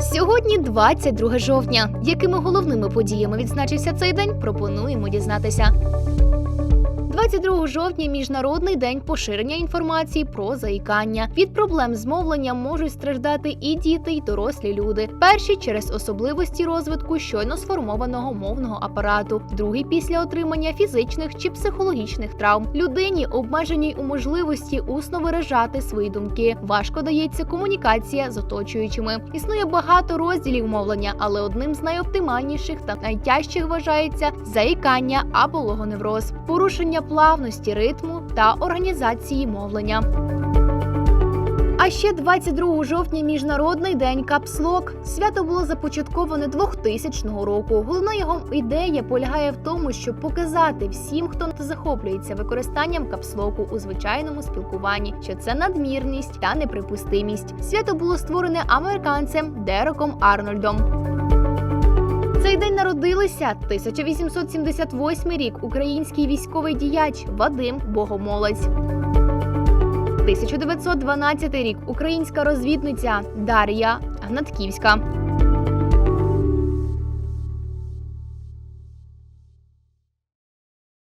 Сьогодні 22 жовтня. Якими головними подіями відзначився цей день, пропонуємо дізнатися. 22 жовтня міжнародний день поширення інформації про заїкання. Від проблем з мовленням можуть страждати і діти, і дорослі люди. Перші через особливості розвитку щойно сформованого мовного апарату, другий після отримання фізичних чи психологічних травм. Людині, обмеженій у можливості усно виражати свої думки. Важко дається комунікація з оточуючими. Існує багато розділів мовлення, але одним з найоптимальніших та найтяжчих вважається заїкання або логоневроз, порушення плавності ритму та організації мовлення. А ще 22 жовтня міжнародний день капслок. Свято було започатковане 2000 року. Головна його ідея полягає в тому, щоб показати всім, хто захоплюється використанням капслоку у звичайному спілкуванні, що це надмірність та неприпустимість. Свято було створене американцем Дереком Арнольдом. Цей день народилися 1878 рік. Український військовий діяч Вадим Богомолець. 1912 рік. Українська розвідниця Дар'я Гнатківська.